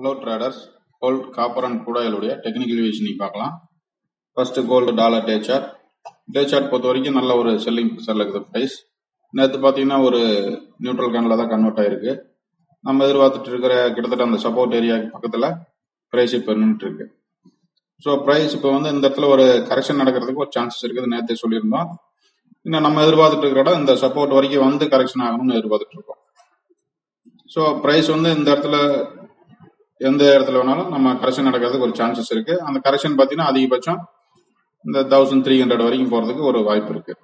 Hello traders gold copper and கூடாயிலுடைய technical விஷயம் பார்க்கலாம். First gold dollar day chart day chart பொறுத்த வரைக்கும் நல்ல ஒரு செல்லிங் ப்ரெஷரில் இருக்குது ப்ரைஸ் நேற்று பார்த்தீங்கன்னா ஒரு நியூட்ரல் கேனில் தான் கன்வெர்ட் ஆயிருக்கு. நம்ம எதிர்பார்த்துட்டு இருக்கிற கிட்டத்தட்ட அந்த சப்போர்ட் ஏரியாவுக்கு பக்கத்தில் ப்ரைஸ் இப்போ நின்றுட்டு இருக்கு. ஸோ ப்ரைஸ் இப்போ வந்து இந்த இடத்துல ஒரு கரெக்ஷன் நடக்கிறதுக்கு ஒரு சான்சஸ் இருக்குது. நேற்று சொல்லியிருந்தோம். இன்னும் நம்ம எதிர்பார்த்துட்டு இருக்கிற இடம் இந்த சப்போர்ட் வரைக்கும் வந்து கரெக்ஷன் ஆகணும்னு எதிர்பார்த்துட்டு இருக்கோம். ஸோ ப்ரைஸ் வந்து இந்த இடத்துல எந்த இடத்துல வேணாலும் நம்ம கரெக்ஷன் நடக்கிறதுக்கு ஒரு சான்சஸ் இருக்கு. அந்த கரெக்ஷன் பார்த்தீங்கன்னா அதிகபட்சம் இந்த தௌசண்ட் த்ரீ ஹண்ட்ரட் வரைக்கும் போகிறதுக்கு ஒரு வாய்ப்பு இருக்கு.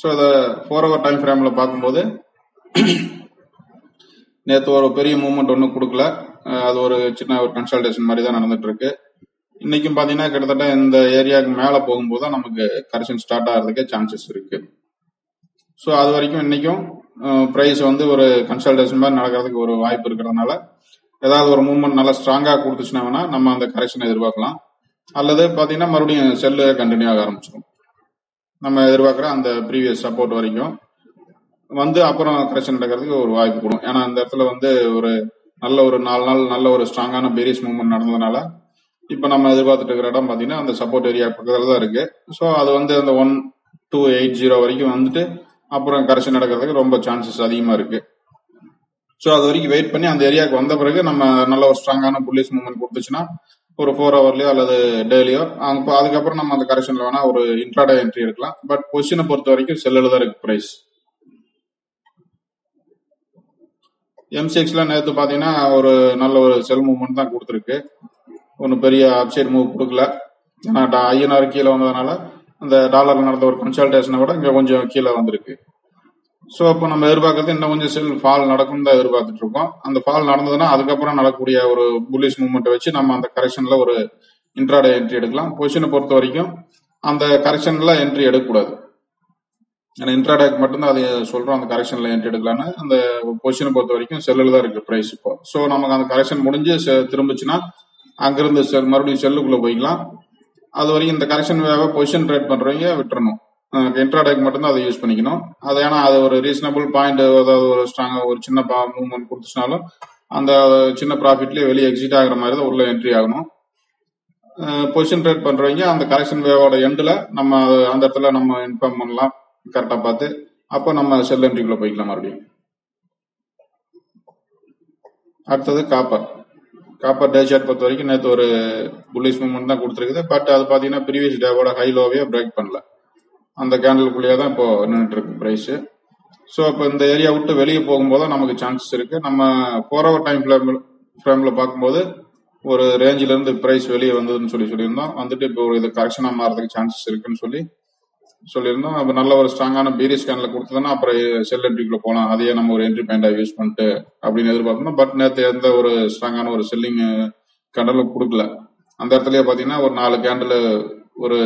ஸோ இதை ஃபோர் ஹவர் டைம் ஃப்ரேமில் பார்க்கும்போது நேற்று ஒரு பெரிய மூமெண்ட் ஒன்றும் கொடுக்கல. அது ஒரு சின்ன ஒரு கன்சல்டேஷன் மாதிரி தான் நடந்துட்டு இருக்கு இன்னைக்கும் பார்த்தீங்கன்னா கிட்டத்தட்ட இந்த ஏரியாவுக்கு மேலே போகும்போது தான் நமக்கு கரெக்ஷன் ஸ்டார்ட் ஆகிறதுக்கே சான்சஸ் இருக்கு. ஸோ அது வரைக்கும் இன்னைக்கும் ப்ரைஸ் வந்து ஒரு கன்சல்டேஷன் மாதிரி நடக்கிறதுக்கு ஒரு வாய்ப்பு இருக்கிறதுனால ஏதாவது ஒரு மூவ்மெண்ட் நல்லா ஸ்ட்ராங்காக கொடுத்துச்சுன்னா வேணா நம்ம அந்த கரெக்ஷனை எதிர்பார்க்கலாம். அல்லது பார்த்தீங்கன்னா மறுபடியும் செல்லு கண்டினியூ ஆக ஆரம்பிச்சிடும் நம்ம எதிர்பார்க்குற அந்த ப்ரீவியஸ் சப்போர்ட் வரைக்கும் வந்து அப்புறம் கரெக்ஷன் நடக்கிறதுக்கு ஒரு வாய்ப்பு கொடுக்கும் ஏன்னா அந்த இடத்துல வந்து ஒரு நல்ல ஒரு நாலு நாள் நல்ல ஒரு ஸ்ட்ராங்கான பெரிஸ் மூவ்மெண்ட் நடந்ததுனால இப்போ நம்ம எதிர்பார்த்துட்டு இருக்கிற இடம் பார்த்தீங்கன்னா அந்த சப்போர்ட் ஏரியா பக்கத்தில் தான் இருக்கு. ஸோ அது வந்து அந்த ஒன் டூ எயிட் ஜீரோ வரைக்கும் வந்துட்டு அப்புறம் கரெக்ஷன் நடக்கிறதுக்கு ரொம்ப சான்சஸ் அதிகமாக இருக்குது ஸோ அது வரைக்கும் வெயிட் பண்ணி அந்த ஏரியாவுக்கு வந்த பிறகு நம்ம நல்ல ஒரு ஸ்ட்ராங்கான புல்லிஸ் மூவ்மெண்ட் கொடுத்துச்சுன்னா ஒரு ஃபோர் ஹவர்லயோ அல்லது டெய்லியோ அங்க அதுக்கப்புறம் நம்ம அந்த கரெக்ஷன்ல வேணா ஒரு இன்ட்ராடே என்ட்ரி எடுக்கலாம். பட் பொசிஷனை பொறுத்த வரைக்கும் செல்லில் தான் இருக்கு ப்ரைஸ் எம்சிஎக்ஸ்ல நேற்று பார்த்தீங்கன்னா ஒரு நல்ல ஒரு செல் மூவ்மெண்ட் தான் கொடுத்துருக்கு. ஒன்றும் பெரிய அப்சைட் மூவ் கொடுக்கல. ஏன்னா ஐஎன்ஆர் கீழே வந்ததுனால அந்த டாலர் நடந்த ஒரு கன்சல்டேஷனை விட இங்கே கொஞ்சம் கீழே வந்திருக்கு. ஸோ அப்போ நம்ம எதிர்பார்க்கறது இன்னும் கொஞ்சம் செல் ஃபால் நடக்கும் தான் எதிர்பார்த்துட்டு இருக்கோம். அந்த ஃபால் நடந்ததுன்னா அதுக்கப்புறம் நடக்கக்கூடிய ஒரு புல்லிஷ் மூவ்மெண்ட்டை வச்சு நம்ம அந்த கரெக்ஷன்ல ஒரு இன்ட்ராடே என்ட்ரி எடுக்கலாம். பொசிஷனை பொறுத்த வரைக்கும் அந்த கரெக்ஷன்ல என்ட்ரி எடுக்கக்கூடாது. ஏன்னா இன்ட்ராடேக்கு மட்டும்தான் அது சொல்றோம் அந்த கரெக்ஷன்ல என்ட்ரி எடுக்கலாம்னு. அந்த பொசிஷனை பொறுத்த வரைக்கும் செல்லில் தான் இருக்கு ப்ரைஸ் இப்போ. ஸோ நமக்கு அந்த கரெக்ஷன் முடிஞ்சு செ- திரும்பிச்சுன்னா அங்கிருந்து செல் மறுபடியும் செல்லுக்குள்ள போய்க்கலாம். அது வரைக்கும் இந்த கரெக்ஷன் வேவை பொசிஷன் ட்ரேட் பண்றவங்க விட்டுறணும். இன்ட்ராடேக்கு மட்டும்தான் அதை யூஸ் பண்ணிக்கணும். அது ஏன்னா அது ஒரு ரீசனபிள் பாயிண்ட் அதாவது ஒரு ஸ்ட்ராங்காக ஒரு சின்ன மூவ்மெண்ட் கொடுத்துச்சுனாலும் அந்த சின்ன ப்ராஃபிட்லேயே வெளியே எக்ஸிட் ஆகிற மாதிரி தான் உள்ள என்ட்ரி ஆகணும். பொசிஷன் ட்ரேட் பண்ணுறவங்க அந்த கரெக்ஷன் வேவோட எண்டில் நம்ம அந்த இடத்துல நம்ம இன்ஃபார்ம் பண்ணலாம். கரெக்டாக பார்த்து அப்போ நம்ம செல் என்ட்ரிக்குள்ளே போய்க்கலாம் மறுபடியும். அடுத்தது காப்பர் காப்பர் டே ஷார்ட் பொறுத்த வரைக்கும் நேற்று ஒரு புல்லிஷ் மூமெண்ட் தான் கொடுத்துருக்குது. பட் அது பார்த்தீங்கன்னா ப்ரீவியஸ் டேவோட ஹை லோவே பிரேக் பண்ணல. அந்த கேண்டலுக்குள்ளேயே தான் இப்போ நின்றுட்டு இருக்கு ப்ரைஸ் ஸோ இப்போ இந்த ஏரியா விட்டு வெளியே போகும்போது நமக்கு சான்சஸ் இருக்கு. நம்ம போற டைம் ஃப்ரேம்ல பார்க்கும்போது ஒரு ரேஞ்சில இருந்து ப்ரைஸ் வெளியே வந்ததுன்னு சொல்லி சொல்லியிருந்தோம். வந்துட்டு இப்போ ஒரு இது கரெக்ஷனாக மாறதுக்கு சான்சஸ் இருக்குன்னு சொல்லி சொல்லியிருந்தோம். அப்போ நல்ல ஒரு ஸ்ட்ராங்கான பீரி ஸ்கேனில் கொடுத்ததுன்னா அப்புறம் செல் என்ட்ரிக்குள்ள போகலாம் அதையே நம்ம ஒரு என்ட்ரி பாயிண்டாக யூஸ் பண்ணிட்டு அப்படின்னு எதிர்பார்க்கணும். பட் நேற்று எந்த ஒரு ஸ்ட்ராங்கான ஒரு செல்லிங் கேண்டலும் கொடுக்கல. அந்த இடத்துலயே பார்த்தீங்கன்னா ஒரு நாலு கேண்டில் ஒரு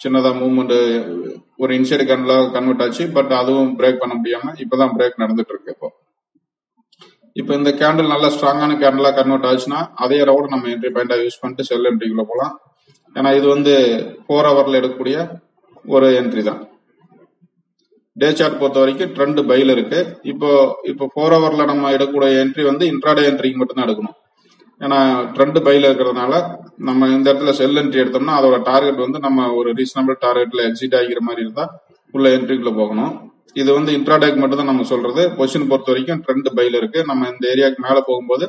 சின்னதாக மூவ்மெண்ட் ஒரு இன்சைடு கேண்டில் கன்வெர்ட் ஆச்சு பட் அதுவும் பிரேக் பண்ண முடியாம இப்பதான் பிரேக் நடந்துட்டு இருக்கு இப்போ. இப்போ இந்த கேண்டில் நல்ல ஸ்ட்ராங்கான கேண்டிலா கன்வெர்ட் ஆச்சுன்னா அதே ரவுட் நம்ம என்ட்ரி பாயிண்டா யூஸ் பண்ணிட்டு செல் என்ட்ரிக்குள்ள போகலாம் ஏன்னா இது வந்து ஃபோர் ஹவர்ல எடுக்கக்கூடிய ஒரு என்ட்ரி தான். டே சார்ட் பொறுத்த வரைக்கும் ட்ரெண்ட் பைல இருக்கு. இப்போ இப்போ ஃபோர் ஹவர்ல நம்ம எடுக்கக்கூடிய என்ட்ரி வந்து இன்ட்ராடே என்ட்ரிக்கு மட்டும்தான் எடுக்கணும். ஏன்னா ட்ரெண்ட் பையில் இருக்கிறதுனால நம்ம இந்த இடத்துல செல் என்ட்ரி எடுத்தோம்னா அதோட டார்கெட் வந்து நம்ம ஒரு ரீசனபிள் டார்கெட்ல எக்ஸிட் ஆகிற மாதிரி இருந்தா உள்ள என்ட்ரிக்குள்ள போகணும். இது வந்து இன்ட்ராடேக் மட்டும் தான் நம்ம சொல்றது. பொசிஷன் பொறுத்த வரைக்கும் ட்ரெண்ட் பையில் இருக்கு. நம்ம இந்த ஏரியாவுக்கு மேல போகும்போது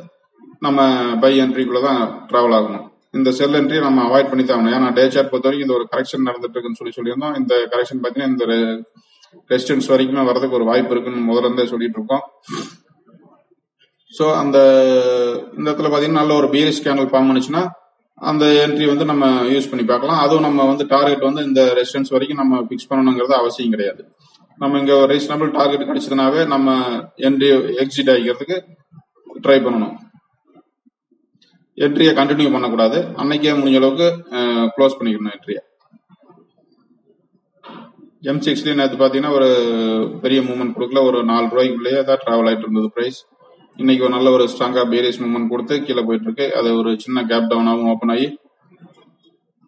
நம்ம பை என்ட்ரிக்குள்ள தான் டிராவல் ஆகணும். இந்த செல் என்ட்ரி நம்ம அவாய்ட் பண்ணி தான் ஆகணும். ஏன்னா டே சார்ட் பொறுத்த வரைக்கும் இந்த ஒரு கரெக்ஷன் நடந்துட்டு இருக்குன்னு சொல்லி சொல்லியிருந்தோம். இந்த கரெக்ஷன் பார்த்தீங்கன்னா இந்த ரெசிஸ்டன்ஸ் வரைக்குமே வரதுக்கு ஒரு வாய்ப்பு இருக்குன்னு முதல்ல இருந்தே சொல்லிட்டு இருக்கோம். ஸோ அந்த இந்த இடத்துல பார்த்தீங்கன்னா நல்ல ஒரு பிஎஸ் கேனல் ஃபார்ம் பண்ணுச்சுன்னா அந்த என்ட்ரி வந்து நம்ம யூஸ் பண்ணி பார்க்கலாம். அதுவும் நம்ம வந்து டார்கெட் வந்து இந்த ரெசிஸ்டன்ஸ் வரைக்கும் நம்ம ஃபிக்ஸ் பண்ணணுங்கிறது அவசியம் கிடையாது. நம்ம இங்கே ஒரு ரீசனபிள் டார்கெட் கிடைச்சதுனாவே நம்ம என்ட்ரி எக்ஸிட் ஆகிக்கிறதுக்கு ட்ரை பண்ணணும். என்ட்ரியை கண்டினியூ பண்ணக்கூடாது. அன்னைக்கே முடிஞ்ச அளவுக்கு க்ளோஸ் பண்ணிக்கணும் என்ட்ரியை எம் சிக்ஸ்லேயே நேற்று பார்த்தீங்கன்னா ஒரு பெரிய மூமெண்ட் கொடுக்கல. ஒரு நாலு ரூபாய்க்குள்ளேயே தான் ட்ராவல் ஆகிட்டு இருந்தது ப்ரைஸ் இன்னைக்கு ஒரு நல்ல ஒரு ஸ்ட்ராங்கா பேரியஸ் மூவ்மெண்ட் கொடுத்து கீழே போயிட்டு இருக்கு அது ஒரு சின்ன கேப் டவுனாகவும் ஓப்பன் ஆகி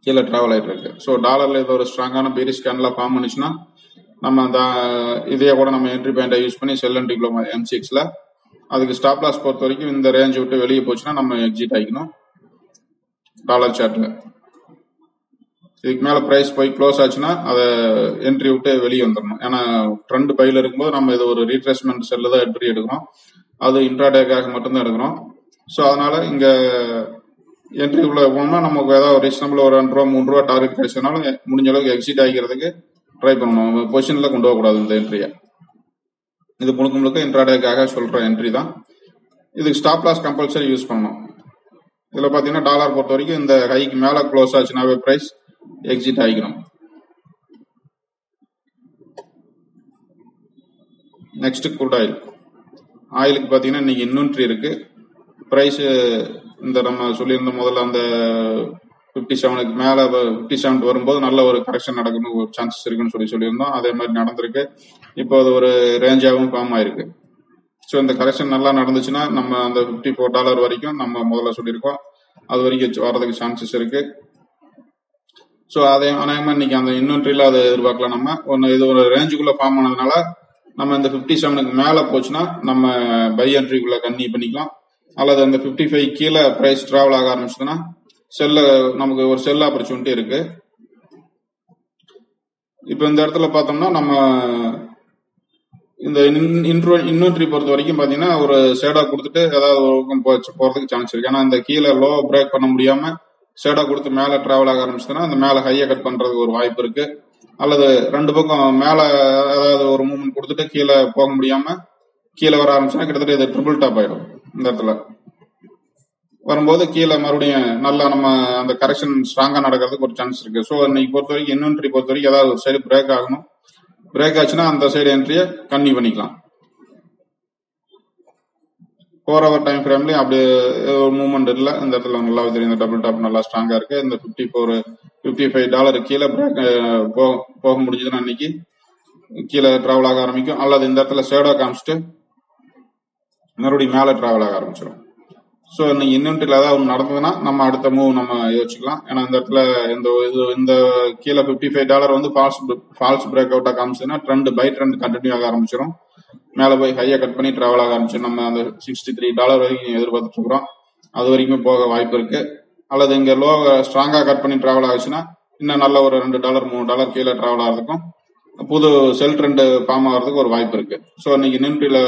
கீழே டிராவல் ஆயிட்டு இருக்கு ஸோ டாலர்ல இது ஒரு ஸ்ட்ராங்கான பேரிஸ் கேன்ல ஃபார்ம் பண்ணுச்சுன்னா நம்ம அந்த இதே கூட நம்ம என்ட்ரி பாயிண்டை யூஸ் பண்ணி செல் அண்ட் எம் சிக்ஸ்ல அதுக்கு ஸ்டாப் லாஸ் பொறுத்த வரைக்கும் இந்த ரேஞ்ச் விட்டு வெளியே போச்சுன்னா நம்ம எக்ஸிட் ஆகிக்கணும் டாலர் சார்ட்ல இதுக்கு மேல பிரைஸ் போய் க்ளோஸ் ஆச்சுன்னா அதை என்ட்ரி விட்டு வெளியே வந்துடணும் ஏன்னா ட்ரெண்ட் பையில இருக்கும்போது நம்ம இது ஒரு ரீட்ரேஸ்மெண்ட் செல்ல தான் என்ட்ரி எடுக்கிறோம். அது இன்ட்ராடேக்காக மட்டும்தான் எடுக்கிறோம். ஸோ அதனால இங்க என்ட்ரி உள்ள போனோம்னா நமக்கு ஏதாவது ரீசனபிள் ஒரு ரெண்டு ரூபா மூணு ரூபா டார்கெட் கிடைச்சதுனாலும் முடிஞ்ச அளவுக்கு எக்ஸிட் ஆகிக்கிறதுக்கு ட்ரை பண்ணணும். பொசிஷன்ல கொண்டு போகக்கூடாது இந்த என்ட்ரியை இது முழுக்க முழுக்க இன்ட்ராடேக்காக சொல்ற என்ட்ரி தான். இதுக்கு ஸ்டாப் லாஸ் கம்பல்சரி யூஸ் பண்ணணும். இதில் பார்த்தீங்கன்னா டாலர் பொறுத்த வரைக்கும் இந்த ஹைக்கு மேலே க்ளோஸ் ஆச்சுனாவே ப்ரைஸ் எக்ஸிட் ஆகிக்கணும். நெக்ஸ்ட் குட் ஆயில் ஆயிலுக்கு பார்த்தீங்கன்னா இன்னைக்கு இன்வென்ட்ரி இருக்கு. ப்ரைஸு இந்த நம்ம சொல்லியிருந்த முதல்ல அந்த ஃபிஃப்டி செவனுக்கு மேலே ஃபிஃப்டி செவன் வரும்போது நல்ல ஒரு கரெக்ஷன் நடக்கணும் ஒரு சான்சஸ் இருக்குன்னு சொல்லி சொல்லியிருந்தோம். அதே மாதிரி நடந்திருக்கு. இப்போ அது ஒரு ரேஞ்சாகவும் ஃபார்ம் ஆயிருக்கு. ஸோ இந்த கரெக்ஷன் நல்லா நடந்துச்சுன்னா நம்ம அந்த ஃபிஃப்டி ஃபோர் டாலர் வரைக்கும் நம்ம முதல்ல சொல்லியிருக்கோம். அது வரைக்கும் வர்றதுக்கு சான்சஸ் இருக்கு. ஸோ அதே அநேகமாக இன்னைக்கு அந்த இன்வென்ட்ரியில் அதை எதிர்பார்க்கலாம் நம்ம. ஒன்று இது ஒரு ரேஞ்சுக்குள்ளே ஃபார்ம் ஆனதுனால நம்ம இந்த ஃபிஃப்டி செவனுக்கு மேலே போச்சுன்னா நம்ம பை என்ட்ரிக்குள்ள கன்னி பண்ணிக்கலாம். அல்லது அந்த ஃபிஃப்டி ஃபைவ் கீழே ப்ரைஸ் ட்ராவல் ஆக ஆரம்பிச்சதுன்னா செல்ல நமக்கு ஒரு செல் ஆப்பர்ச்சுனிட்டி இருக்கு. இப்போ இந்த இடத்துல பார்த்தோம்னா நம்ம இந்த இன்வென்ட்ரி பொறுத்த வரைக்கும் பாத்தீங்கன்னா ஒரு சேடா கொடுத்துட்டு ஏதாவது ஒரு பக்கம் போறதுக்கு சான்ஸ் இருக்கு. ஏன்னா இந்த கீழே லோ பிரேக் பண்ண முடியாம சேடா கொடுத்து மேல டிராவல் ஆக ஆரம்பிச்சதுன்னா அந்த மேல ஹையை கட் பண்றதுக்கு ஒரு வாய்ப்பு இருக்கு. அல்லது ரெண்டு பக்கம் மேல ஏதாவது ஒரு மூமெண்ட் கொடுத்துட்டு கீழே போக முடியாம கீழே வர ஆரம்பிச்சுன்னா கிட்டத்தட்ட இது ட்ரிபிள் டாப் ஆயிடும் இந்த இடத்துல. வரும்போது கீழே மறுபடியும் நல்லா நம்ம அந்த கரெக்ஷன் ஸ்ட்ராங்கா நடக்கிறதுக்கு ஒரு சான்ஸ் இருக்கு. ஸோ இன்னைக்கு பொறுத்த வரைக்கும் இன்வென்ட்ரி பொறுத்த வரைக்கும் ஏதாவது ஒரு சைடு பிரேக் ஆகணும். பிரேக் ஆச்சுன்னா அந்த சைடு என்ட்ரியை கன்னியூ பண்ணிக்கலாம். ஃபோர் ஹவர் டைம் ஃப்ரேம்லயும் அப்படி ஒரு மூவ்மெண்ட் இல்லை. இந்த இடத்துல நல்லா தெரியும். இந்த டபுள் டாப் நல்லா ஸ்ட்ராங்கா இருக்கு. இந்த fifty four fifty five dollar கீழே பிரேக் போக முடிஞ்சதுன்னா அன்னைக்கு கீழே டிராவல் ஆக ஆரம்பிக்கும். அல்லது இந்த இடத்துல ஷேடோ காமிச்சிட்டு மறுபடியும் மேலே டிராவல் ஆக ஆரம்பிச்சிடும் ஸோ இன்னைக்கு இன்வென்ட்ரியில் ஏதாவது ஒன்று நடந்ததுன்னா நம்ம அடுத்த மூவ் நம்ம யோசிச்சுக்கலாம். ஏன்னா இந்த இடத்துல இந்த இது இந்த கீழே ஃபிஃப்டி ஃபைவ் டாலர் வந்து ஃபால்ஸ் ஃபால்ஸ் பிரேக் அவுட்டாக காமிச்சதுன்னா ட்ரெண்ட் பை ட்ரெண்ட் கண்டினியூ ஆக ஆரம்பிச்சிடும் மேலே போய் ஹையை கட் பண்ணி டிராவல் ஆக ஆரம்பிச்சிடும் நம்ம அந்த சிக்ஸ்டி த்ரீ டாலர் வரைக்கும் எதிர்பார்த்துட்டு இருக்கிறோம். அது வரைக்கும் போக வாய்ப்பு இருக்குது அல்லது இங்க லோ ஸ்ட்ராங்கா கட் பண்ணி டிராவல் ஆகுச்சுன்னா இன்னும் நல்ல ஒரு ரெண்டு டாலர் மூணு டாலர் கீழே டிராவல் ஆகிறதுக்கும் புது செல் ட்ரெண்ட் ஃபார்ம் ஆகிறதுக்கு ஒரு வாய்ப்பு இருக்கு. ஸோ இன்னைக்கு நின்ட்ரில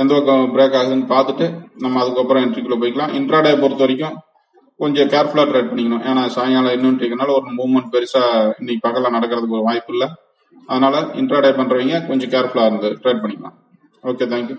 எந்த பக்கம் பிரேக் ஆகுதுன்னு பார்த்துட்டு நம்ம அதுக்கப்புறம் என்ட்ரிக்குள்ள போய்க்கலாம். இன்ட்ராடே பொறுத்த வரைக்கும் கொஞ்சம் கேர்ஃபுல்லா ட்ரேட் பண்ணிக்கணும். ஏன்னா சாயங்காலம் இன்வென்ட்ரிக்குனால ஒரு மூவ்மெண்ட் பெருசா இன்னைக்கு பகல நடக்கிறதுக்கு ஒரு வாய்ப்பு இல்லை. அதனால இன்ட்ராடே பண்றவங்க கொஞ்சம் கேர்ஃபுல்லா இருந்து ட்ரேட் பண்ணிக்கலாம். Okay thank you